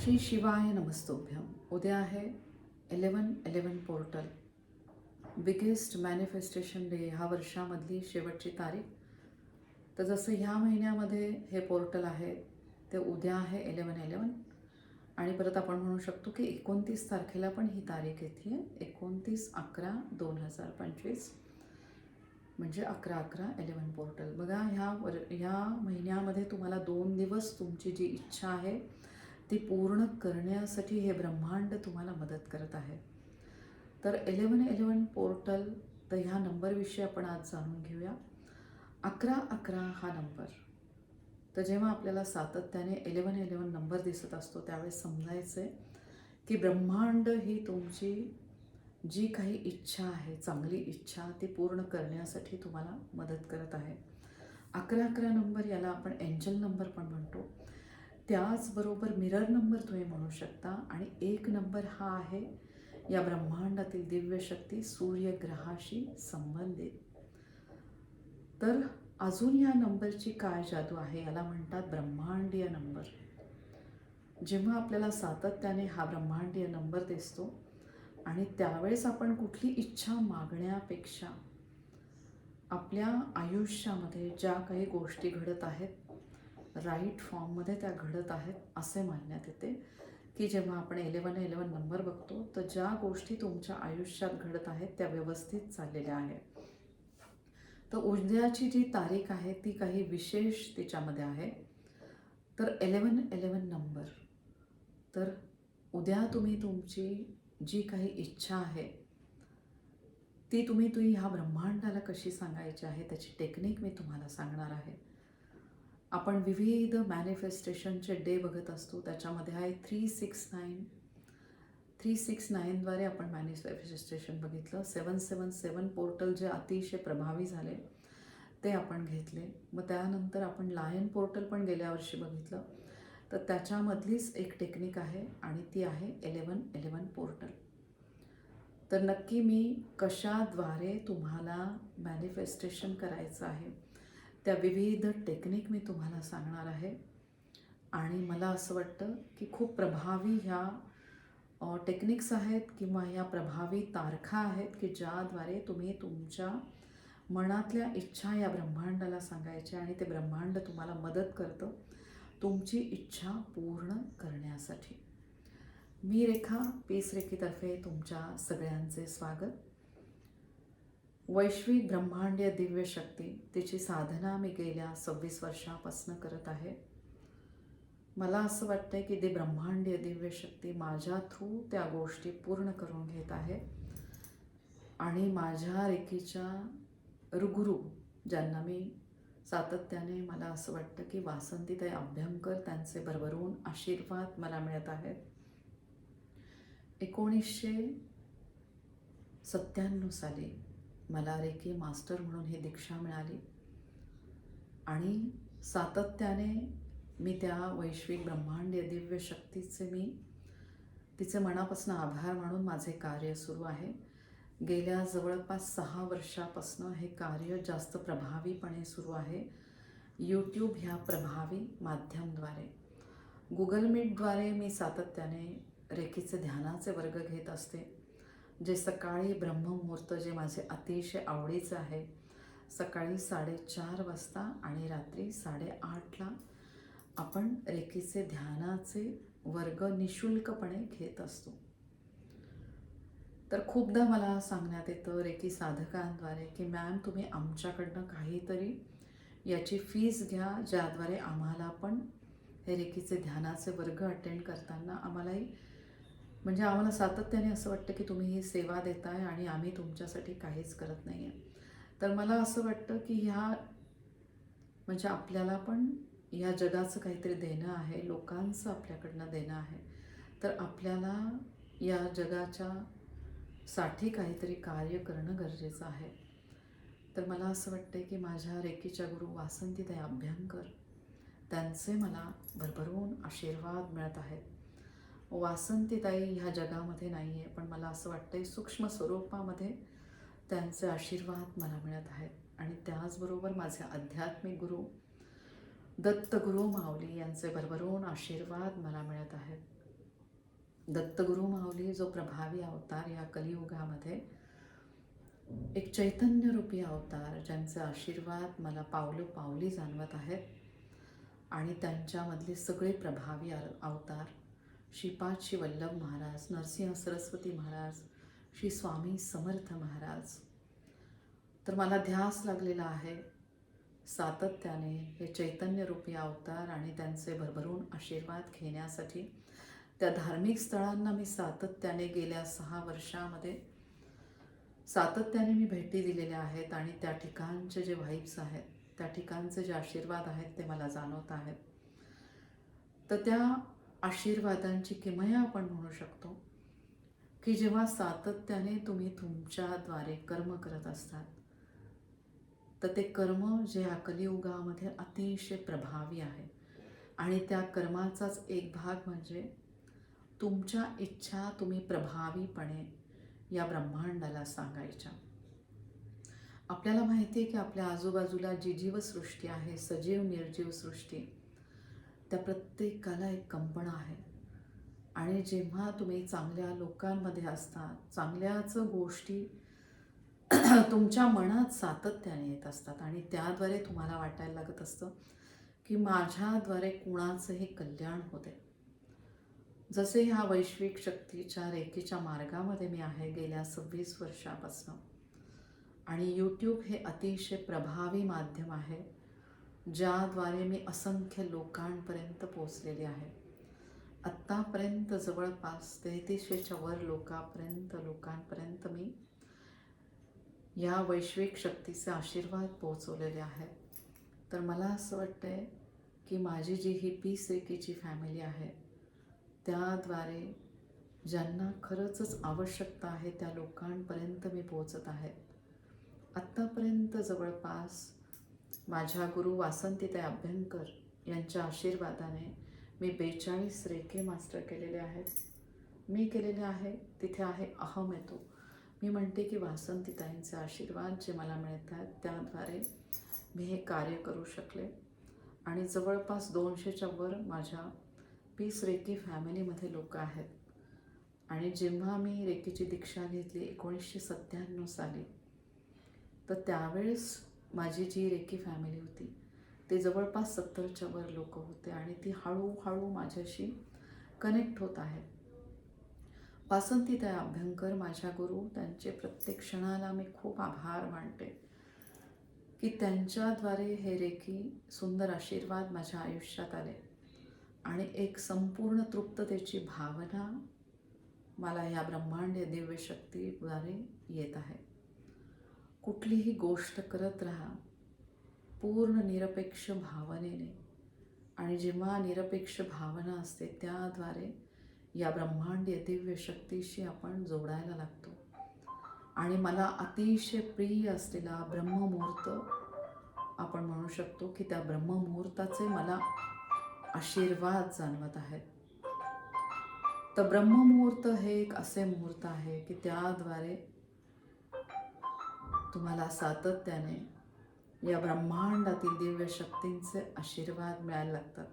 श्री शिवाय नमस्तोभ्यम. उद्या आहे eleven eleven portal biggest manifestation day ह्या वर्षामधली शेवटची तारीख. तर जसं ह्या महिन्यामध्ये हे पोर्टल आहे ते उद्या आहे इलेवन इलेवन आणि परत आपण म्हणू शकतो की एकोणतीस तारखेला पण ही तारीख येते आहे एकोणतीस अकरा दोन हजार पंचवीस. म्हणजे अकरा अकरा इलेवन पोर्टल बघा ह्या वर ह्या महिन्यामध्ये तुम्हाला दोन दिवस तुमची जी इच्छा आहे ती पूर्ण करण्यासाठी हे ब्रह्मांड तुम्हाला मदत करत आहे. तर इलेवन इलेवन पोर्टल तर ह्या नंबरविषयी आपण आज जाणून घेऊया. अकरा अकरा हा नंबर तर जेव्हा आपल्याला सातत्याने इलेवन इलेवन नंबर दिसत असतो त्यावेळेस समजायचं आहे की ब्रह्मांड ही तुमची जी काही इच्छा आहे चांगली इच्छा ती पूर्ण करण्यासाठी तुम्हाला मदत करत आहे. अकरा अकरा नंबर याला आपण एंजल नंबर पण म्हणतो. त्याचबरोबर मिरर नंबर तुम्ही म्हणू शकता आणि एक नंबर हा आहे या ब्रह्मांडातील दिव्य शक्ती सूर्यग्रहाशी संबंधित. तर अजून या नंबरची काय जादू आहे याला म्हणतात ब्रह्मांडीय नंबर जेव्हा आपल्याला सातत्याने हा ब्रह्मांडीय नंबर दिसतो आणि त्यावेळेस आपण कुठली इच्छा मागण्यापेक्षा आपल्या आयुष्यामध्ये ज्या काही गोष्टी घडत आहेत राईट फॉर्ममध्ये त्या घडत आहेत असे मानण्यात येते की जेव्हा आपण इलेवन इलेवन नंबर बघतो तर ज्या गोष्टी तुमच्या आयुष्यात घडत आहेत त्या व्यवस्थित चाललेल्या आहेत. तर उद्याची जी तारीख आहे ती काही विशेष तिच्यामध्ये आहे. तर इलेवन इलेवन नंबर तर उद्या तुम्ही तुमची जी काही इच्छा आहे ती तुम्ही तुम्ही ह्या ब्रह्मांडाला कशी सांगायची आहे त्याची टेक्निक मी तुम्हाला सांगणार आहे. आपण विविध मॅनिफेस्टेशनचे डे बघत असतो. त्याच्यामध्ये आहे three six nine three six नाईनद्वारे आपण मॅनिफेस्टेशन बघितलं. सेवन सेवन सेवन पोर्टल जे अतिशय प्रभावी झाले ते आपण घेतले. मग त्यानंतर आपण लायन पोर्टल पण गेल्या वर्षी बघितलं. तर त्याच्यामधलीच एक टेक्निक आहे आणि ती आहे एलेवन एलेवन पोर्टल तर नक्की मी कशाद्वारे तुम्हाला मॅनिफेस्टेशन करायचं आहे त्या विविध टेक्निक मी तुम्हाला सांगणार आहे. आणि मला असं वाटतं की खूप प्रभावी ह्या टेक्निक्स आहेत किंवा ह्या प्रभावी तारखा आहेत की ज्याद्वारे तुम्ही तुमच्या मनातल्या इच्छा या ब्रह्मांडाला सांगायच्या आणि ते ब्रह्मांड तुम्हाला मदत करतं तुमची इच्छा पूर्ण करण्यासाठी. मी रेखा पीस रेखीतर्फे तुमच्या सगळ्यांचे स्वागत. वैश्विक ब्रह्मांडीय दिव्य शक्ती तिची साधना मी गेल्या सव्वीस वर्षापासून करत आहे. मला असं वाटतं की ते ब्रह्मांडीय दिव्य शक्ती माझ्या थ्रू त्या गोष्टी पूर्ण करून घेत आहे. आणि माझ्या रेखीच्या रुगुरू ज्यांना मी सातत्याने मला असं वाटतं की वासंतीताई अभ्यंकर त्यांचे भरभरून आशीर्वाद मला मिळत आहेत. एकोणीसशे सत्त्याण्णव साली मला रेकी मास्टर म्हणून ही दीक्षा मिळाली. आणि सातत्याने मी त्या वैश्विक ब्रह्मांडीय दिव्य शक्तीचे मी तिचे मनापासून आभार मानून माझे कार्य सुरू आहे. गेल्या जवळपास सहा वर्षापासून हे कार्य जास्त प्रभावीपणे सुरू आहे. यूट्यूब ह्या प्रभावी माध्यमद्वारे. गुगल मीटद्वारे मी सातत्याने रेखीचे ध्यानाचे वर्ग घेत असते. जे सकाळी ब्रह्ममुहूर्त जे माझे अतिशय आवडीचं आहे सकाळी साडेचार वाजता आणि रात्री साडेआठला आपण रेखीचे ध्यानाचे वर्ग निशुल्कपणे घेत असतो. तर खूपदा मला सांगण्यात येतं रेखी साधकांद्वारे की मॅम तुम्ही आमच्याकडनं काहीतरी याची फीस घ्या ज्याद्वारे आम्हाला पण हे रेखीचे ध्यानाचे वर्ग अटेंड करताना आम्हालाही म्हणजे आम्हाला सातत्याने असं वाटतं की तुम्ही ही सेवा देताय आणि आम्ही तुमच्यासाठी काहीच करत नाही आहे तर मला असं वाटतं की ह्या म्हणजे आपल्याला पण या जगाचं काहीतरी देणं आहे लोकांचं आपल्याकडनं देणं आहे. तर आपल्याला या जगाच्या साठी काहीतरी कार्य करणं गरजेचं आहे. तर मला असं वाटतं की माझ्या रेकीच्या गुरु वासंतीताई अभ्यंकर त्यांचे मला भरभरून आशीर्वाद मिळत आहेत. वासंतीताई ह्या जगामध्ये नाही आहे पण मला असं वाटतं सूक्ष्म स्वरूपामध्ये त्यांचे आशीर्वाद मला मिळत आहेत. आणि त्याचबरोबर माझे आध्यात्मिक गुरु दत्तगुरु माऊली यांचे भरभरून आशीर्वाद मला मिळत आहेत. दत्तगुरु माऊली जो प्रभावी अवतार या कलियुगामध्ये एक चैतन्यरूपी अवतार ज्यांचे आशीर्वाद मला पावलं पावली जाणवत आहेत. आणि त्यांच्यामधले सगळे प्रभावी अवतार श्रीपाद श्री वल्लभ महाराज नरसिंह सरस्वती महाराज श्री स्वामी समर्थ महाराज. तर मला ध्यास लागलेला आहे सातत्याने हे चैतन्यरूपी अवतार आणि त्यांचे भरभरून आशीर्वाद घेण्यासाठी. त्या धार्मिक स्थळांना मी सातत्याने गेल्या सहा वर्षामध्ये सातत्याने मी भेटी दिलेल्या आहेत आणि त्या ठिकाणचे जे व्हाईब्स आहेत त्या ठिकाणचे जे आशीर्वाद आहेत ते मला जाणवत आहेत. तर त्या आशीर्वादांची किमया आपण म्हणू शकतो. की जेव्हा सातत्याने तुम्ही तुमच्याद्वारे कर्म करत असतात तर ते कर्म जे ह्या कलियुगामध्ये अतिशय प्रभावी आहे. आणि त्या कर्माचाच एक भाग म्हणजे तुमच्या इच्छा तुम्ही प्रभावीपणे या ब्रह्मांडाला सांगायच्या. आपल्याला माहिती आहे की आपल्या आजूबाजूला जी जीवसृष्टी आहे सजीव निर्जीव सृष्टी त्या प्रत्येकाला एक कंपन आहे. आणि जेव्हा तुम्ही चांगल्या लोकांमध्ये असता चांगल्याच गोष्टी तुमच्या मनात सातत्याने येत असतात आणि त्याद्वारे तुम्हाला वाटायला लागत असतं की माझ्याद्वारे कुणाचंही कल्याण होते. जसे ह्या वैश्विक शक्तीच्या रेखेच्या मार्गामध्ये मी आहे गेल्या सव्वीस वर्षापासून. आणि यूट्यूब हे अतिशय प्रभावी माध्यम आहे. ज्याद्वारे मी असंख्य लोकांपर्यंत पोचलेले आहे. आत्तापर्यंत जवळपास तेहतीसशेच्या वर लोकांपर्यंत लोकांपर्यंत मी या वैश्विक शक्तीचे आशीर्वाद पोहोचवलेले आहेत तर मला असं वाटतंय की माझी जी ही पीस सेकीची फॅमिली आहे त्याद्वारे ज्यांना खरंचच आवश्यकता आहे त्या लोकांपर्यंत मी पोहोचत आहे. आत्तापर्यंत जवळपास माझ्या गुरु वासंतीताई अभ्यंकर यांच्या आशीर्वादाने मी बेचाळीस रेखे मास्टर केलेले आहेत. मी केलेले आहे तिथे आहे अहम येतो. मी म्हणते की वासंतीताईंचे आशीर्वाद जे मला मिळत आहेत त्याद्वारे मी हे कार्य करू शकले. आणि जवळपास दोनशेच्या वर माझ्या पीस रेकी फॅमिलीमध्ये लोक आहेत. आणि जेव्हा मी रेकीची दीक्षा घेतली एकोणीसशे सत्त्याण्णव साली तर त्यावेळेस माझी जी रेकी फॅमिली होती ते जवळपास सत्तरच्या वर लोक होते आणि ती हळूहळू माझ्याशी कनेक्ट होत आहेत वासंतीताई अभ्यंकर माझ्या गुरु त्यांचे प्रत्येक क्षणाला मी खूप आभार मानते की त्यांच्याद्वारे हे रेखी सुंदर आशीर्वाद माझ्या आयुष्यात आले आणि एक संपूर्ण तृप्ततेची भावना मला या ब्रह्मांड दिव्य शक्तीद्वारे येत आहे. कुठलीही गोष्ट करत राहा. पूर्ण निरपेक्ष भावनेने. आणि जेव्हा निरपेक्ष भावना असते त्याद्वारे या ब्रह्मांडीय दिव्य शक्तीशी आपण जोडायला लागतो. आणि मला अतिशय प्रिय असलेला ब्रह्ममुहूर्त आपण म्हणू शकतो की त्या ब्रह्ममुहूर्ताचे मला आशीर्वाद जाणवत आहेत. तर ब्रह्ममुहूर्त हे एक असे मुहूर्त आहे की त्याद्वारे तुम्हाला सातत्याने या ब्रह्मांडातील दिव्य शक्तींचे आशीर्वाद मिळायला लागतात.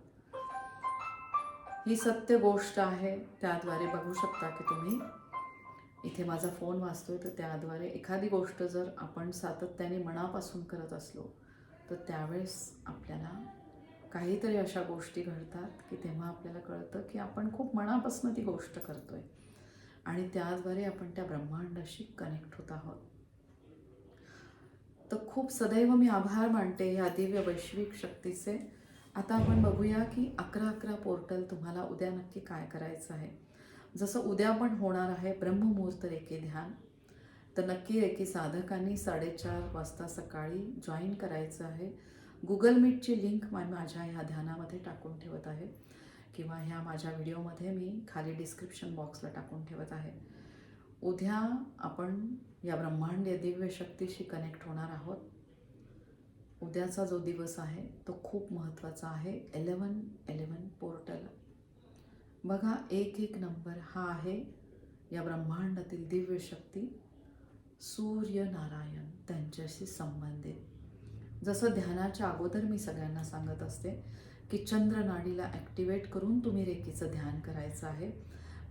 ही सत्य गोष्ट आहे त्याद्वारे बघू शकता की तुम्ही. इथे माझा फोन वाचतोय तर त्याद्वारे एखादी गोष्ट जर आपण सातत्याने मनापासून करत असलो तर त्यावेळेस आपल्याला काहीतरी अशा गोष्टी घडतात की तेव्हा आपल्याला कळतं की आपण खूप मनापासून ती गोष्ट करतोय. आणि त्याद्वारे आपण त्या ब्रह्मांडाशी कनेक्ट होत आहोत. तर खूप सदैव मी आभार मानते या दिव्य वैश्विक शक्तीचे. आता आपण बघूया की अकरा अकरा पोर्टल तुम्हाला उद्या नक्की काय करायचं आहे. जसं उद्या पण होणार आहे ब्रह्ममुहूर्त रेकी ध्यान. तर नक्की रेखी साधकांनी साडेचार वाजता सकाळी जॉईन करायचं आहे. गुगल मीटची लिंक मा माझ्या ह्या ध्यानामध्ये टाकून ठेवत आहे. किंवा ह्या माझ्या व्हिडिओमध्ये मी खाली डिस्क्रिप्शन बॉक्सला टाकून ठेवत आहे. उद्या आपण या ब्रह्मांडीय दिव्य शक्तीशी कनेक्ट होणार आहोत. उद्याचा जो दिवस आहे तो खूप महत्त्वाचा आहे. एलेवन एलेवन पोर्टल बघा एक एक नंबर हा आहे या ब्रह्मांडातील दिव्य शक्ती. सूर्यनारायण त्यांच्याशी संबंधित. जसं ध्यानाच्या अगोदर मी सगळ्यांना सांगत असते की चंद्रनाडीला ॲक्टिवेट करून तुम्ही रेकीचं ध्यान करायचं आहे.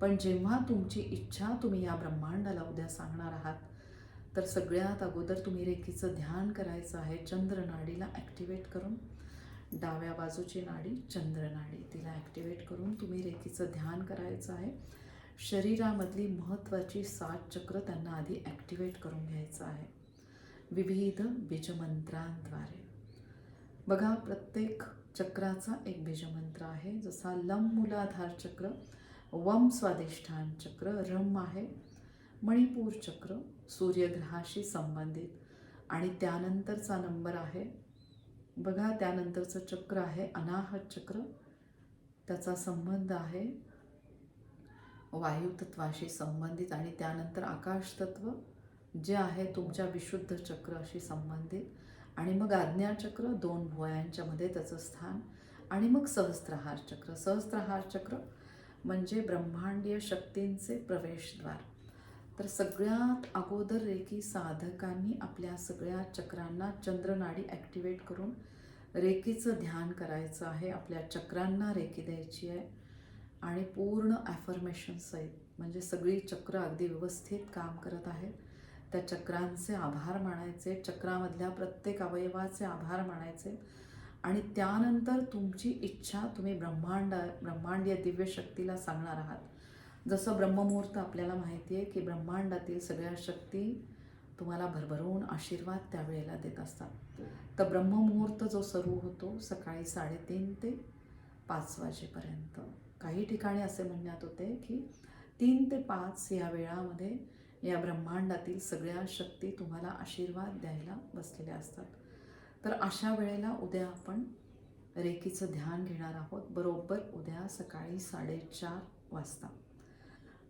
पण जेव्हा तुमची इच्छा तुम्ही या ब्रह्मांडाला उद्या सांगणार आहात तर सगळ्यात अगोदर तुम्ही रेखीचं ध्यान करायचं आहे. चंद्रनाडीला ॲक्टिवेट करून डाव्या बाजूची नाडी चंद्रनाडी तिला ॲक्टिवेट करून तुम्ही रेखीचं ध्यान करायचं आहे. शरीरामधली महत्त्वाची सात चक्र त्यांना आधी ॲक्टिवेट करून घ्यायचं आहे. विविध बीजमंत्रांद्वारे. बघा प्रत्येक चक्राचा एक बीजमंत्र आहे. जसा लम मुलाधार चक्र वम स्वादिष्ठान चक्र रम आहे. मणिपूर चक्र सूर्यग्रहाशी संबंधित. आणि त्यानंतरचा नंबर आहे बघा त्यानंतरचं चक्र आहे अनाहत चक्र. त्याचा संबंध आहे वायुतत्वाशी संबंधित आणि त्यानंतर आकाशतत्व जे आहे तुमच्या विशुद्ध चक्राशी संबंधित. आणि मग आज्ञाचक्र दोन भुवयांच्यामध्ये त्याचं स्थान. आणि मग सहस्त्रहार चक्र. सहस्त्रहार चक्र म्हणजे ब्रह्मांडीय शक्तींचे प्रवेशद्वार. तर सगळ्यात अगोदर रेकी साधकांनी आपल्या सगळ्या चक्रांना चंद्रनाडी ॲक्टिवेट करून रेकीचं ध्यान करायचं आहे. आपल्या चक्रांना रेकी द्यायची आहे. आणि पूर्ण ॲफर्मेशनसहित म्हणजे सगळी चक्र अगदी व्यवस्थित काम करत आहेत त्या चक्रांचे आभार मानायचे चक्रामधल्या प्रत्येक अवयवाचे आभार मानायचे. आणि त्यानंतर तुमची इच्छा तुम्ही ब्रह्मांड ब्रह्मांडीय दिव्य शक्तीला सांगणार आहात. जसं ब्रह्ममुहूर्त आपल्याला माहिती आहे की ब्रह्मांडातील सगळ्या शक्ती तुम्हाला भरभरून आशीर्वाद त्यावेळेला देत असतात. तर ब्रह्ममुहूर्त जो सुरू होतो सकाळी साडेतीन ते पाच वाजेपर्यंत. काही ठिकाणी असे म्हणण्यात होते की तीन ते पाच या वेळामध्ये या ब्रह्मांडातील सगळ्या शक्ती तुम्हाला आशीर्वाद द्यायला बसलेल्या असतात. तर अशा वेळेला उद्या आपण रेकीचं ध्यान घेणार आहोत. बरोबर उद्या सकाळी साडेचार वाजता.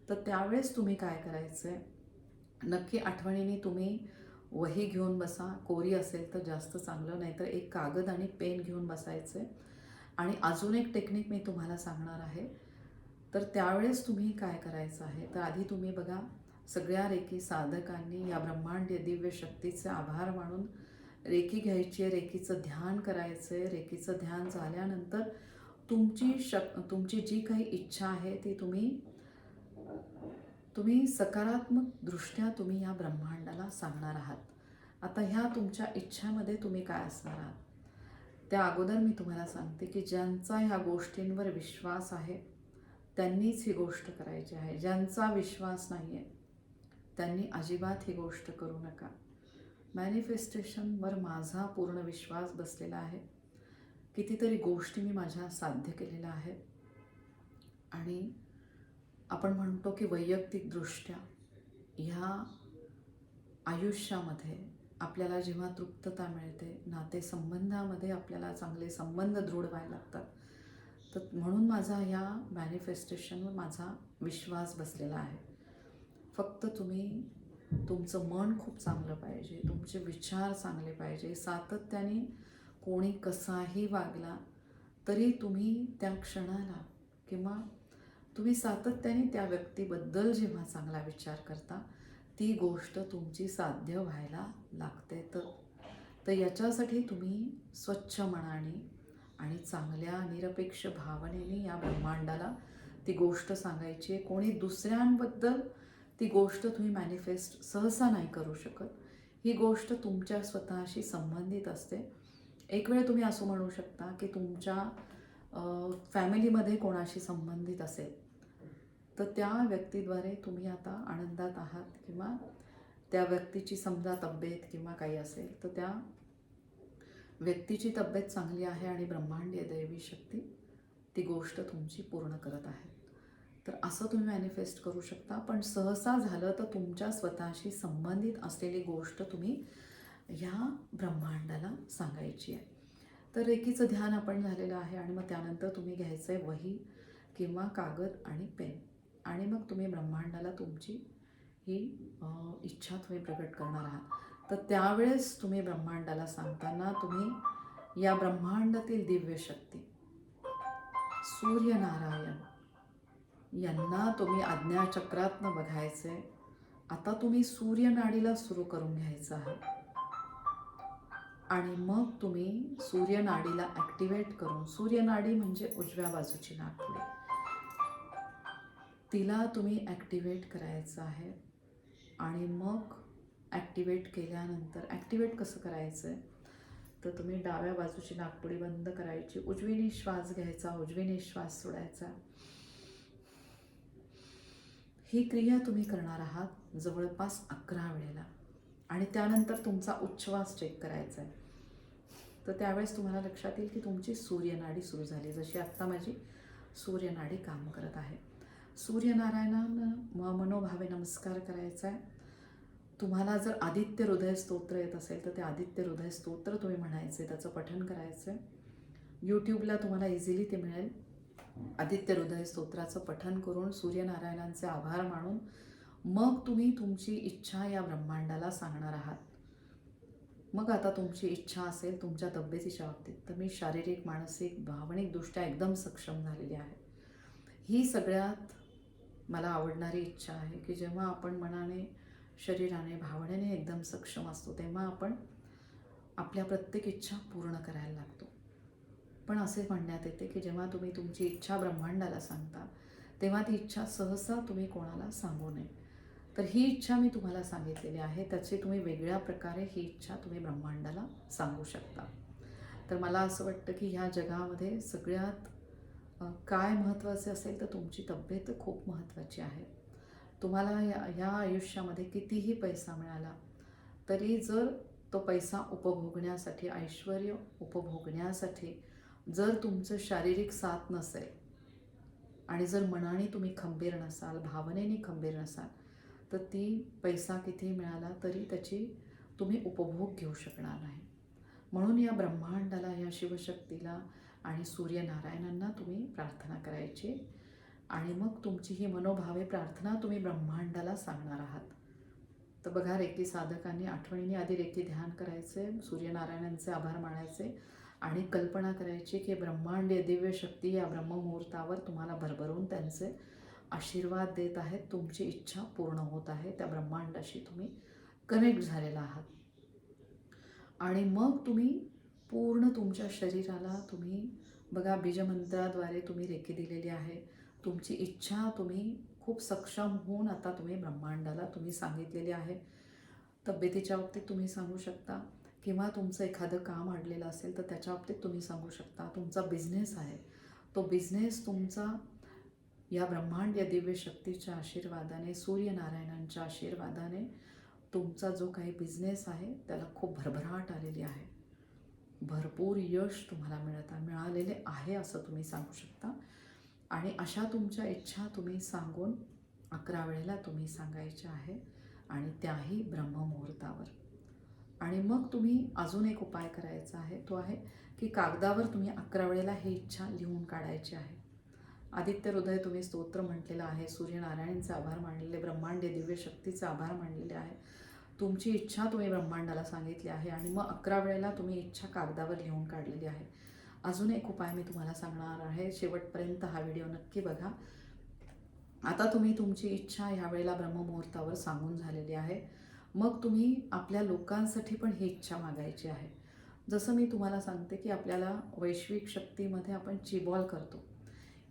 तर त्यावेळेस तुम्ही काय करायचं आहे नक्की आठवणीने तुम्ही वही घेऊन बसा. कोरी असेल तर जास्त चांगलं नाहीतर एक कागद आणि पेन घेऊन बसायचं आहे आणि अजून एक टेक्निक मी तुम्हाला सांगणार आहे. तर त्यावेळेस तुम्ही काय करायचं आहे? तर आधी तुम्ही बघा सगळ्या रेकी साधकांनी या ब्रह्मांडीय दिव्य शक्तीचे आभार मानून रेकी घ्यायची आहे रेकीचं ध्यान करायचं आहे रेकीचं ध्यान झाल्यानंतर तुमची शक तुमची जी काही इच्छा आहे ती तुम्ही तुम्ही सकारात्मक दृष्ट्या तुम्ही या ब्रह्मांडाला सांगणार आहात. आता ह्या तुमच्या इच्छामध्ये तुम्ही काय असणार आहात? त्या अगोदर मी तुम्हाला सांगते की ज्यांचा ह्या गोष्टींवर विश्वास आहे त्यांनीच ही गोष्ट करायची आहे. ज्यांचा विश्वास नाही आहे त्यांनी अजिबात ही गोष्ट करू नका. मॅनिफेस्टेशनवर माझा पूर्ण विश्वास बसलेला आहे. कितीतरी गोष्टी मी माझ्या साध्य केलेल्या आहेत. आणि आपण म्हणतो की वैयक्तिकदृष्ट्या ह्या आयुष्यामध्ये आपल्याला जेव्हा तृप्तता मिळते नातेसंबंधामध्ये आपल्याला चांगले संबंध दृढ व्हायला लागतात. तर म्हणून माझा ह्या मॅनिफेस्टेशनवर माझा विश्वास बसलेला आहे. फक्त तुम्ही तुमचं मन खूप चांगलं पाहिजे तुमचे विचार चांगले पाहिजे सातत्याने कोणी कसाही वागला तरी तुम्ही त्या क्षणाला किंवा तुम्ही सातत्याने त्या व्यक्तीबद्दल जेव्हा चांगला विचार करता ती गोष्ट तुमची साध्य व्हायला लागते. तर तर याच्यासाठी तुम्ही स्वच्छ मनाने आणि चांगल्या निरपेक्ष भावनेने या ब्रह्मांडाला ती गोष्ट सांगायची आहे. कोणी दुसऱ्यांबद्दल ती गोष्ट तुम्ही मॅनिफेस्ट सहसा नाही करू शकत. ही गोष्ट तुमच्या स्वतःशी संबंधित असते. एक वेळ तुम्ही असं म्हणू शकता की तुमच्या फॅमिलीमध्ये कोणाशी संबंधित असेल तर त्या व्यक्तीद्वारे तुम्ही आता आनंदात आहात किंवा त्या व्यक्तीची समजा तब्येत किंवा काही असेल तर त्या व्यक्तीची तब्येत चांगली आहे आणि ब्रह्मांडीय दैवी शक्ती ती गोष्ट तुमची पूर्ण करत आहे. तर असं तुम्ही मॅनिफेस्ट करू शकता. पण सहसा झालं तर तुमच्या स्वतःशी संबंधित असलेली गोष्ट तुम्ही ह्या ब्रह्मांडाला सांगायची आहे. तर रेकीचं ध्यान आपण झालेलं आहे आणि मग त्यानंतर तुम्ही घ्यायचं आहे वही किंवा कागद आणि पेन. आणि मग तुम्ही ब्रह्मांडाला तुमची ही इच्छा तुम्ही प्रकट करणार आहात. तर त्यावेळेस तुम्ही ब्रह्मांडाला सांगताना तुम्ही या ब्रह्मांडातील दिव्य शक्ती सूर्यनारायण यांना तुम्ही आज्ञाचक्रातनं बघायचे. आता तुम्ही सूर्यनाडीला सुरू करून घ्यायचं आहे. आणि मग तुम्ही सूर्यनाडीला ॲक्टिवेट करून सूर्यनाडी म्हणजे उजव्या बाजूची नाकपुडी. तिला तुम्ही ॲक्टिवेट करायचं आहे. आणि मग ॲक्टिवेट केल्यानंतर ॲक्टिवेट कसं करायचं आहे? तर तुम्ही डाव्या बाजूची नागपुडी बंद करायची. उजवीने श्वास घ्यायचा उजवीने श्वास सोडायचा. ही क्रिया तुम्ही करणार आहात जवळपास अकरा वेळेला. आणि त्यानंतर तुमचा उच्छ्वास चेक करायचा आहे. तर त्यावेळेस तुम्हाला लक्षात येईल की तुमची सूर्यनाडी सुरू झाली. जशी आत्ता माझी सूर्यनाडी काम करत आहे. सूर्यनारायणांना म मनोभावे नमस्कार करायचा आहे तुम्हाला जर आदित्य हृदय स्तोत्र येत असेल तर ते आदित्य हृदय स्तोत्र तुम्ही म्हणायचे त्याचं पठन करायचं आहे यूट्यूबला तुम्हाला इझिली ते मिळेल. आदित्य हृदय स्तोत्राचं पठन करून सूर्यनारायणांचे आभार मानून मग तुम्ही तुमची इच्छा या ब्रह्मांडाला सांगणार आहात. मग आता तुमची इच्छा असेल तुमच्या तब्येतीच्या बाबतीत तर मी शारीरिक मानसिक भावनिकदृष्ट्या एकदम सक्षम झालेली आहे. ही सगळ्यात मला आवडणारी इच्छा आहे की जेव्हा आपण मनाने शरीराने भावनेने एकदम सक्षम असतो तेव्हा आपण आपल्या प्रत्येक इच्छा पूर्ण करायला लागतो. पण असे म्हणण्यात येते की जेव्हा तुम्ही तुमची इच्छा ब्रह्मांडाला सांगता तेव्हा ती इच्छा सहसा तुम्ही कोणाला सांगू नये. तर ही इच्छा मी तुम्हाला सांगितलेली आहे त्याची तुम्ही वेगळ्या प्रकारे ही इच्छा तुम्ही ब्रह्मांडाला सांगू शकता. तर मला असं वाटतं की ह्या जगामध्ये सगळ्यात काय महत्त्वाचे असेल तर तुमची तब्येत खूप महत्त्वाची आहे. तुम्हाला या ह्या आयुष्यामध्ये कितीही पैसा मिळाला तरी जर तो पैसा उपभोगण्यासाठी ऐश्वर उपभोगण्यासाठी जर तुमचं शारीरिक साथ नसेल आणि जर मनाने तुम्ही खंबीर नसाल भावनेने खंबीर नसाल तर ती पैसा किती मिळाला तरी त्याची तुम्ही उपभोग घेऊ शकणार नाही. म्हणून या ब्रह्मांडाला या शिवशक्तीला आणि सूर्यनारायणांना तुम्ही प्रार्थना करायची. आणि मग तुमची ही मनोभावे प्रार्थना तुम्ही ब्रह्मांडाला सांगणार आहात. तर बघा रेकी साधकांनी आठवणीने आधी रेकी ध्यान करायचे सूर्यनारायणांचे आभार मानायचे आणि कल्पना करायची की ब्रह्मांडीय दिव्य शक्ती या ब्रह्ममुहूर्तावर तुम्हाला भरभरून त्यांचे आशीर्वाद देत आहेत. तुमची इच्छा पूर्ण होत आहे. त्या ब्रह्मांडाशी तुम्ही कनेक्ट झालेला आहात. आणि मग तुम्ही पूर्ण तुमच्या शरीराला तुम्ही बघा बीजमंत्राद्वारे तुम्ही रेखी दिलेली आहे. तुमची इच्छा तुम्ही खूप सक्षम होऊन आता तुम्ही ब्रह्मांडाला तुम्ही सांगितलेली आहे. तब्येतीच्या बाबतीत तुम्ही सांगू शकता. किंवा तुमचं एखादं काम अडलेलं असेल तर त्याच्या बाबतीत तुम्ही सांगू शकता. तुमचा बिझनेस आहे. तो बिझनेस तुमचा या ब्रह्मांड या दिव्य शक्तीच्या आशीर्वादाने सूर्यनारायणांच्या आशीर्वादाने तुमचा जो काही बिझनेस आहे त्याला खूप भरभराट आलेली आहे. भरपूर यश तुम्हाला मिळत मिळालेले आहे असं तुम्ही सांगू शकता. आणि अशा तुमच्या इच्छा तुम्ही सांगून अकरा वेळेला तुम्ही सांगायच्या आहे आणि त्याही ब्रह्ममुहूर्तावर. आणि मग तुम्ही अजून एक उपाय करायचा आहे तो आहे की कागदावर तुम्ही अकरा वेळेला हे इच्छा लिहून काढायची आहे. आदित्य हृदय तुम्ही स्तोत्र म्हटलेलं आहे सूर्यनारायणचे आभार मानलेले ब्रह्मांडे दिव्य शक्तीचे आभार मानलेले आहे. तुमची इच्छा तुम्ही ब्रह्मांडाला सांगितली आहे आणि मग अकरा वेळेला तुम्ही इच्छा कागदावर लिहून काढलेली आहे. अजून एक उपाय मी तुम्हाला सांगणार आहे. शेवटपर्यंत हा व्हिडिओ नक्की बघा. आता तुम्ही तुमची इच्छा ह्या वेळेला ब्रह्ममुहूर्तावर सांगून झालेली आहे. मग तुम्ही आपल्या लोकांसाठी पण ही इच्छा मागायची आहे. जसं मी तुम्हाला सांगते की आपल्याला वैश्विक शक्तीमध्ये आपण चिबॉल करतो.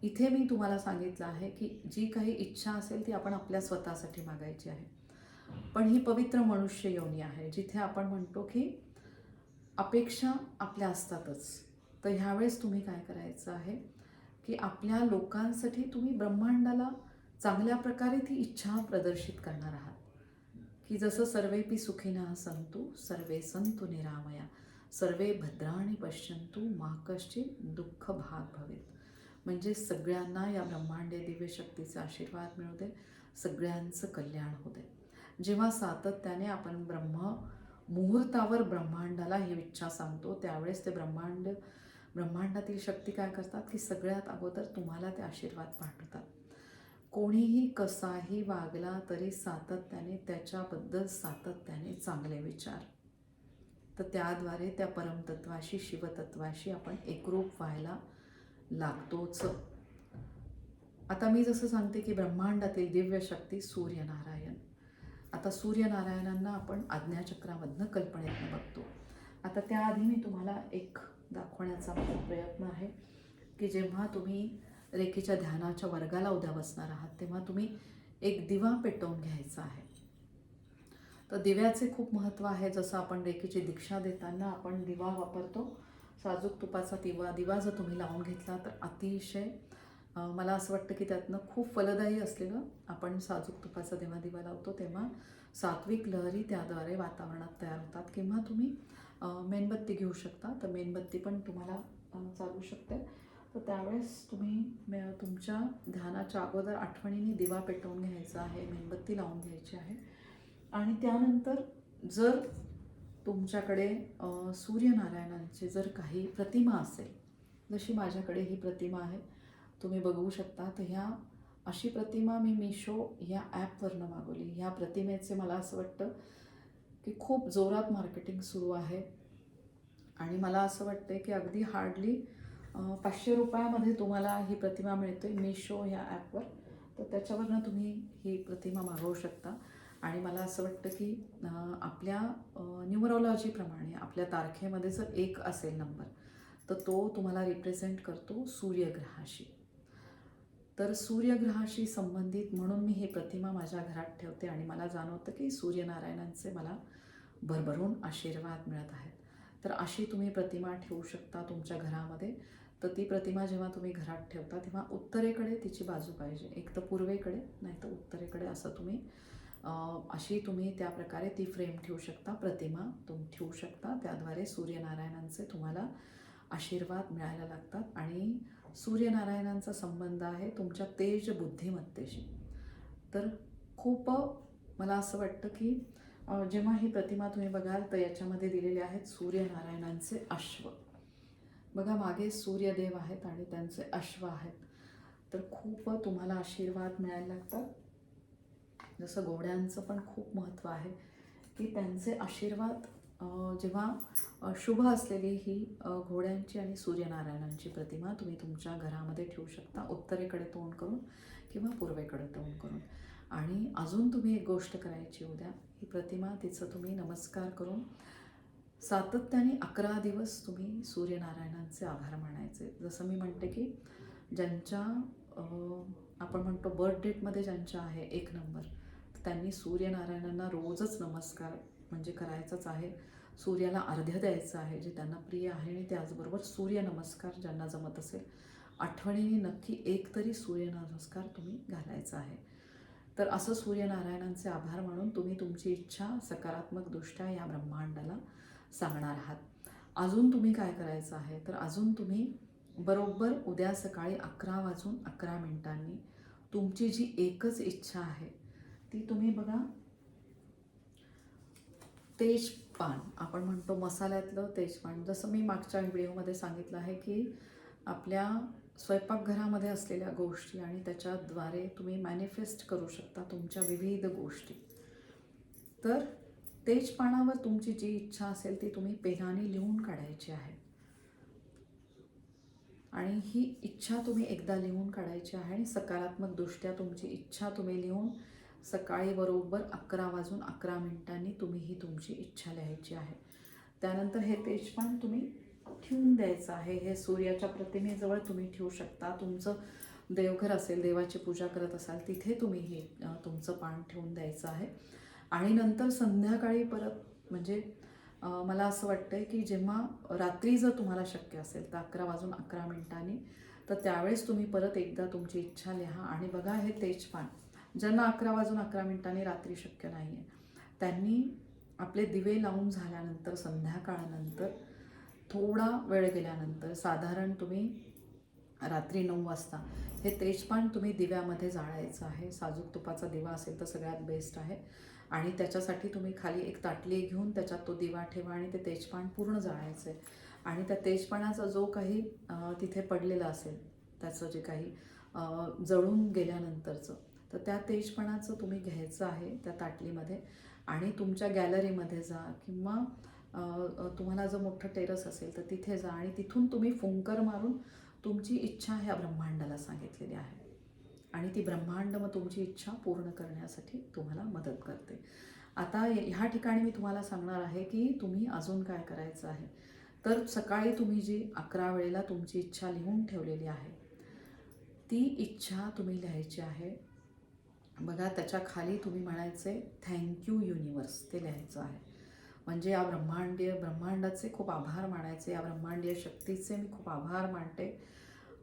इथे मी तुम्हाला सांगितलं आहे की जी काही इच्छा असेल ती आपण आपल्या स्वतःसाठी मागायची आहे. पण ही पवित्र मनुष्य योनी आहे जिथे आपण म्हणतो की अपेक्षा आपल्या असतातच. तर ह्यावेळेस तुम्ही काय करायचं आहे की आपल्या लोकांसाठी तुम्ही ब्रह्मांडाला चांगल्या प्रकारे ती इच्छा प्रदर्शित करणार आहात. की जसं सर्वेपी सुखिना संतु सर्वे संतु निरामया सर्वे भद्राणी पश्यंतु मा कश्चित दुःख भाग भवेत. म्हणजे सगळ्यांना या ब्रह्मांडे दिव्य शक्तीचा आशीर्वाद मिळू दे सगळ्यांचं कल्याण होऊ जेव्हा सातत्याने आपण ब्रह्म मुहूर्तावर ब्रह्मांडाला ही इच्छा सांगतो त्यावेळेस ते ब्रह्मांड ब्रह्मांडातील शक्ती काय करतात? की सगळ्यात अगोदर तुम्हाला ते आशीर्वाद पाठवतात. कोणीही कसाही वागला तरी सातत्याने त्याच्याबद्दल सातत्याने चांगले विचार. तर त्याद्वारे त्या परमतत्वाशी शिवतत्वाशी आपण एकरूप व्हायला लागतोच. आता मी जसं सांगते की ब्रह्मांडातील दिव्य शक्ती सूर्यनारायण. आता सूर्यनारायणांना आपण आज्ञाचक्रामधनं कल्पनेतनं बघतो. आता त्याआधी मी तुम्हाला एक दाखवण्याचा माझा प्रयत्न आहे की जेव्हा तुम्ही रेखेच्या ध्यानाच्या वर्गाला उद्या बसणार आहात तेव्हा तुम्ही एक दिवा पेटवून घ्यायचा आहे. तर दिव्याचे खूप महत्त्व आहे. जसं आपण रेखेची दीक्षा देताना आपण दिवा वापरतो साजूक तुपाचा दिवा दिवा जर तुम्ही लावून घेतला तर अतिशय मला असं वाटतं की त्यातनं खूप फलदायी असलेलं आपण साजूक तुपाचा जेव्हा दिवा लावतो तेव्हा सात्विक लहरी त्याद्वारे वातावरणात तयार होतात. किंवा तुम्ही मेणबत्ती घेऊ शकता तर मेणबत्ती पण तुम्हाला चालू शकते. तर त्यावेळेस तुम्ही तुमच्या ध्यानाच्या अगोदर आठवणीने दिवा पेटवून घ्यायचा आहे मेणबत्ती लावून घ्यायची आहे. आणि त्यानंतर जर तुमच्याकडे सूर्यनारायणांची जर काही प्रतिमा असेल जशी माझ्याकडे ही प्रतिमा आहे तुम्ही बघू शकता तर ह्या अशी प्रतिमा मी मिशो ह्या ॲपवरनं मागवली. ह्या प्रतिमेचे मला असं वाटतं की खूप जोरात मार्केटिंग सुरू आहे. आणि मला असं वाटतं की अगदी हार्डली पाचशे रुपयामध्ये तुम्हाला ही प्रतिमा मिळते मिशो ह्या ॲपवर तर त्याच्यावरनं तुम्ही ही प्रतिमा मागवू शकता. आणि मला असं वाटतं की आपल्या न्युमरॉलॉजीप्रमाणे आपल्या तारखेमध्ये जर एक असेल नंबर तर तो तुम्हाला रिप्रेझेंट करतो सूर्यग्रहाशी. तर सूर्यग्रहाशी संबंधित म्हणून मी ही प्रतिमा माझ्या घरात ठेवते आणि मला जाणवतं की सूर्यनारायणांचे मला भरभरून आशीर्वाद मिळत आहेत. तर अशी तुम्ही प्रतिमा ठेवू शकता तुमच्या घरामध्ये. तर ती प्रतिमा जेव्हा तुम्ही घरात ठेवता तेव्हा उत्तरेकडे तिची बाजू पाहिजे. एक तर पूर्वेकडे नाही तर उत्तरेकडे असं तुम्ही अशी तुम्ही त्या प्रकारे ती फ्रेम ठेवू शकता प्रतिमा तुम्ही ठेवू शकता. त्याद्वारे सूर्यनारायणांचे तुम्हाला आशीर्वाद मिळायला लागतात आणि सूर्यनारायणांचा संबंध आहे तुमच्या तेज बुद्धिमत्तेशी. तर खूप मला असं वाटतं की जेव्हा ही प्रतिमा तुम्ही बघाल तर याच्यामध्ये दिलेले आहेत सूर्यनारायणांचे अश्व. बघा मागे सूर्यदेव आहेत आणि त्यांचे अश्व आहेत. तर खूप तुम्हाला आशीर्वाद मिळायला लागतात. जसं घोड्यांचं पण खूप महत्त्व आहे की त्यांचे आशीर्वाद जेव्हा शुभ असलेली ही घोड्यांची आणि सूर्यनारायणांची प्रतिमा तुम्ही तुमच्या घरामध्ये ठेवू शकता. उत्तरेकडे तोंड करून किंवा पूर्वेकडे तोंड करून. आणि अजून तुम्ही एक गोष्ट करायची उद्या. ही प्रतिमा तिचं तुम्ही नमस्कार करून सातत्याने अकरा दिवस तुम्ही सूर्यनारायणांचे आभार मानायचे. जसं मी म्हणते की ज्यांच्या आपण म्हणतो बर्थ डेटमध्ये ज्यांच्या आहे एक नंबर त्यांनी सूर्यनारायणांना रोजच नमस्कार म्हणजे करायचाच आहे. सूर्याला अर्ध्य द्यायचं आहे जे त्यांना प्रिय आहे. आणि त्याचबरोबर सूर्यनमस्कार ज्यांना जमत असेल आठवणीने नक्की एक तरी सूर्यनमस्कार तुम्ही घालायचा आहे. तर असं सूर्यनारायणांचे आभार मानून तुम्ही तुमची इच्छा सकारात्मकदृष्ट्या या ब्रह्मांडाला सांगणार आहात. अजून तुम्ही काय करायचं आहे? तर अजून तुम्ही बरोबर उद्या सकाळी अकरा वाजून अकरा मिनिटांनी तुमची जी एकच इच्छा आहे ती तुम्ही बघा तेजपान आपण म्हणतो मसाल्यातलं तेजपान. जसं मी मागच्या व्हिडिओमध्ये सांगितलं आहे की आपल्या स्वयंपाकघरामध्ये असलेल्या गोष्टी आणि त्याच्याद्वारे तुम्ही मॅनिफेस्ट करू शकता तुमच्या विविध गोष्टी. तर तेजपानावर तुमची जी इच्छा असेल ती तुम्ही पेनाने लिहून काढायची आहे. आणि ही इच्छा तुम्ही एकदा लिहून काढायची आहे आणि सकारात्मकदृष्ट्या तुमची इच्छा तुम्ही लिहून सकाळी बरोबर अकरा वाजून अकरा मिनिटांनी तुम्ही ही तुमची इच्छा लिहायची आहे. त्यानंतर हे तेजपान तुम्ही ठेवून द्यायचं आहे. हे सूर्याच्या प्रतिमेजवळ तुम्ही ठेवू शकता. तुमचं देवघर असेल देवाची पूजा करत असाल तिथे तुम्ही हे तुमचं पान ठेवून द्यायचं आहे. आणि नंतर संध्याकाळी परत म्हणजे मला असं वाटतं की जेव्हा रात्री जर तुम्हाला शक्य असेल तर अकरा वाजून अकरा मिनिटांनी तर त्यावेळेस तुम्ही परत एकदा तुमची इच्छा लिहा. आणि बघा हे तेजपान ज्यांना अकरा वाजून अकरा मिनिटांनी रात्री शक्य नाही आहे त्यांनी आपले दिवे लावून झाल्यानंतर संध्याकाळनंतर थोडा वेळ गेल्यानंतर साधारण तुम्ही रात्री नऊ वाजता हे तेजपान तुम्ही दिव्यामध्ये जाळायचं आहे. साजूक तुपाचा दिवा असेल तर सगळ्यात बेस्ट आहे. आणि त्याच्यासाठी तुम्ही खाली एक ताटली घेऊन त्याच्यात तो दिवा ठेवा आणि ते तेजपान पूर्ण जाळायचं आहे आणि त्या तेजपानाचा जो काही तिथे पडलेला असेल त्याचं जे काही जळून गेल्यानंतरचं तर त्या तेजपणाचं तुम्ही घ्यायचं आहे त्या ताटलीमध्ये आणि तुमच्या गॅलरीमध्ये जा किंवा तुम्हाला जर मोठं टेरस असेल तर तिथे जा आणि तिथून तुम्ही फुंकर मारून तुमची इच्छा ह्या ब्रह्मांडाला सांगितलेली आहे. आणि ती ब्रह्मांड मग तुमची इच्छा पूर्ण करण्यासाठी तुम्हाला मदत करते. आता ह्या ठिकाणी मी तुम्हाला सांगणार आहे की तुम्ही अजून काय करायचं आहे. तर सकाळी तुम्ही जी अकरा वेळेला तुमची इच्छा लिहून ठेवलेली आहे ती इच्छा तुम्ही लिहायची आहे. बघा त्याच्याखाली तुम्ही म्हणायचे थँक्यू युनिवर्स ते लिहायचं आहे. म्हणजे या ब्रह्मांडीय ब्रह्मांडाचे खूप आभार मानायचे या ब्रह्मांडीय शक्तीचे मी खूप आभार मानते.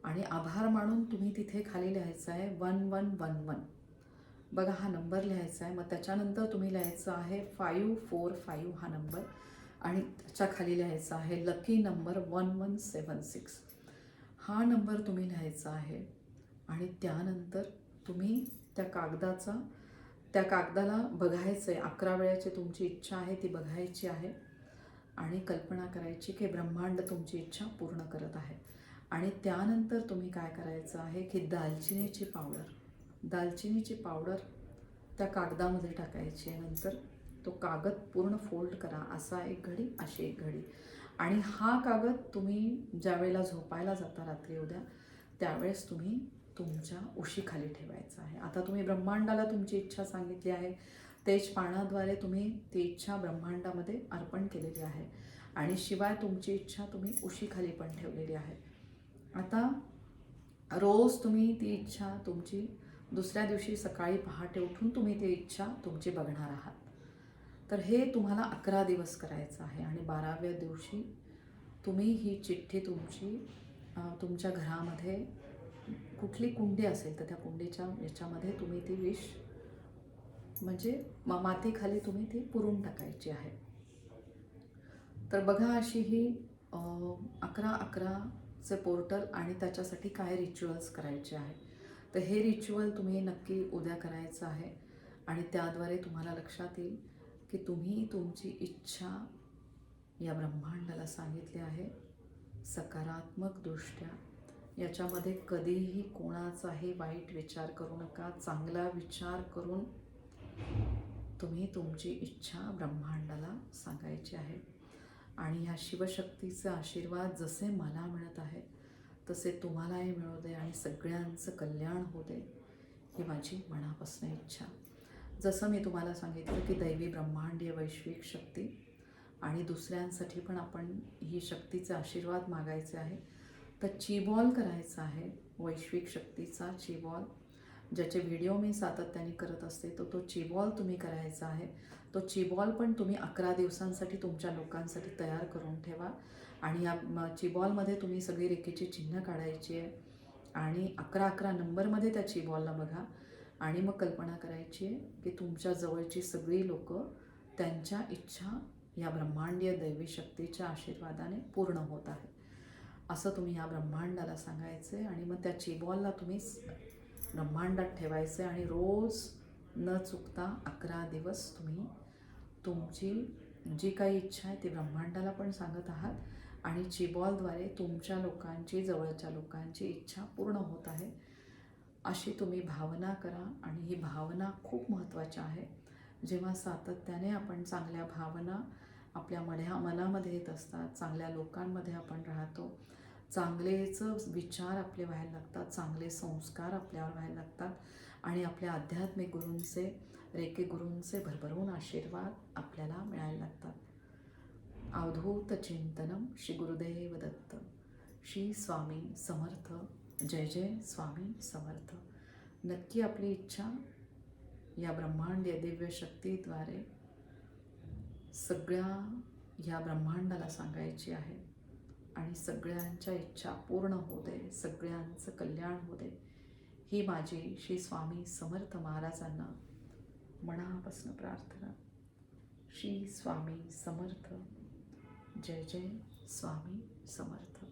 आणि आभार मानून तुम्ही तिथे खाली लिहायचं आहे वन वन वन वन बघा हा नंबर लिहायचा आहे. मग त्याच्यानंतर तुम्ही लिहायचं आहे फाईव्ह फोर फाईव्ह हा नंबर. आणि त्याच्याखाली लिहायचा आहे lucky number one one seven six हा नंबर तुम्ही लिहायचा आहे. आणि त्यानंतर तुम्ही त्या कागदाचा. त्या कागदाला बघायचं आहे अकरा वेळाची तुमची इच्छा आहे ती बघायची आहे. आणि कल्पना करायची की ब्रह्मांड तुमची इच्छा पूर्ण करत आहे. आणि त्यानंतर तुम्ही काय करायचं आहे की दालचिनीची पावडर दालचिनीची पावडर त्या कागदामध्ये टाकायची आहे नंतर. तो कागद पूर्ण फोल्ड करा असा एक घडी अशी एक घडी. आणि हा कागद तुम्ही ज्यावेळेला झोपायला जाता रात्री उद्या त्यावेळेस तुम्ही तुमच्या उशीखाली ठेवायचं आहे. आता तुम्ही ब्रह्मांडाला तुमची इच्छा सांगितली आहे. तेज पाण्याद्वारे तुम्ही ती इच्छा ब्रह्मांडामध्ये अर्पण केलेली आहे. आणि शिवाय तुमची इच्छा तुम्ही उशीखाली पण ठेवलेली आहे. आता रोज तुम्ही ती इच्छा तुमची दुसऱ्या दिवशी सकाळी पहाटे उठून तुम्ही ती इच्छा तुमची बघणार आहात. तर हे तुम्हाला अकरा दिवस करायचं आहे आणि बाराव्या दिवशी तुम्ही ही चिठ्ठी तुमची तुमच्या घरामध्ये कुठली कुंडी असेल तर त्या कुंडीच्या याच्यामध्ये तुम्ही ती विष म्हणजे म मातीखाली तुम्ही ती पुरून टाकायची आहे. तर बघा अशी ही अकरा अकराचे पोर्टल आणि त्याच्यासाठी काय रिच्युअल्स करायचे आहे. तर हे रिच्युअल तुम्ही नक्की उद्या करायचं आहे आणि त्याद्वारे तुम्हाला लक्षात येईल की तुम्ही तुमची इच्छा या ब्रह्मांडाला सांगितली आहे सकारात्मकदृष्ट्या. याच्यामध्ये कधीही कोणाचाही वाईट विचार करू नका. चांगला विचार करून तुम्ही तुमची इच्छा ब्रह्मांडाला सांगायची आहे. आणि ह्या शिवशक्तीचे आशीर्वाद जसे मला मिळत आहे तसे तुम्हालाही मिळू दे आणि सगळ्यांचं कल्याण होऊ दे ही माझी मनापासून इच्छा. जसं मी तुम्हाला सांगितलं की दैवी ब्रह्मांडीय वैश्विक शक्ती आणि दुसऱ्यांसाठी पण आपण ही शक्तीचे आशीर्वाद मागायचे आहे तर चिबॉल करायचा आहे वैश्विक शक्तीचा चिबॉल. ज्याचे व्हिडिओ मी सातत्याने करत असते तो तो चिबॉल तुम्ही करायचा आहे. तो चिबॉल पण तुम्ही अकरा दिवसांसाठी तुमच्या लोकांसाठी तयार करून ठेवा. आणि या चिबॉलमध्ये तुम्ही सगळी रेखेची चिन्ह काढायची आहे. आणि अकरा अकरा नंबरमध्ये त्या चिबॉलला बघा. आणि मग कल्पना करायची आहे की तुमच्या जवळची सगळी लोक त्यांच्या इच्छा या ब्रह्मांडीय दैवी शक्तीच्या आशीर्वादाने पूर्ण होत आहे असं तुम्ही ह्या ब्रह्मांडाला सांगायचं आहे आणि मग त्या चिबॉलला तुम्ही ब्रह्मांडात ठेवायचं आहे आणि रोज न चुकता अकरा दिवस तुम्ही तुमची जी काही इच्छा आहे ती ब्रह्मांडाला पण सांगत आहात आणि चिबॉलद्वारे तुमच्या लोकांची जवळच्या लोकांची इच्छा पूर्ण होत आहे. अशी तुम्ही भावना करा आणि ही भावना खूप महत्त्वाची आहे. जेव्हा सातत्याने आपण चांगल्या भावना आपल्या मढ्या मनामध्ये येत असतात. चांगल्या लोकांमध्ये आपण राहतो. चांगलेचं विचार आपले व्हायला लागतात. चांगले संस्कार आपल्यावर व्हायला लागतात. आणि आपल्या आध्यात्मिक गुरूंचे रेके गुरूंचे भरभरून आशीर्वाद आपल्याला मिळायला लागतात. अवधूत चिंतनम श्री गुरुदेव दत्त. श्री स्वामी समर्थ. जय जय स्वामी समर्थ. नक्की आपली इच्छा या ब्रह्मांड दिव्य शक्तीद्वारे सगळ्या ह्या ब्रह्मांडाला सांगायची आहे आणि सगळ्यांच्या इच्छा पूर्ण होऊ दे सगळ्यांचं कल्याण होऊ दे ही माझी श्री स्वामी समर्थ महाराजांना मनापासून प्रार्थना. श्री स्वामी समर्थ. जय जय स्वामी समर्थ.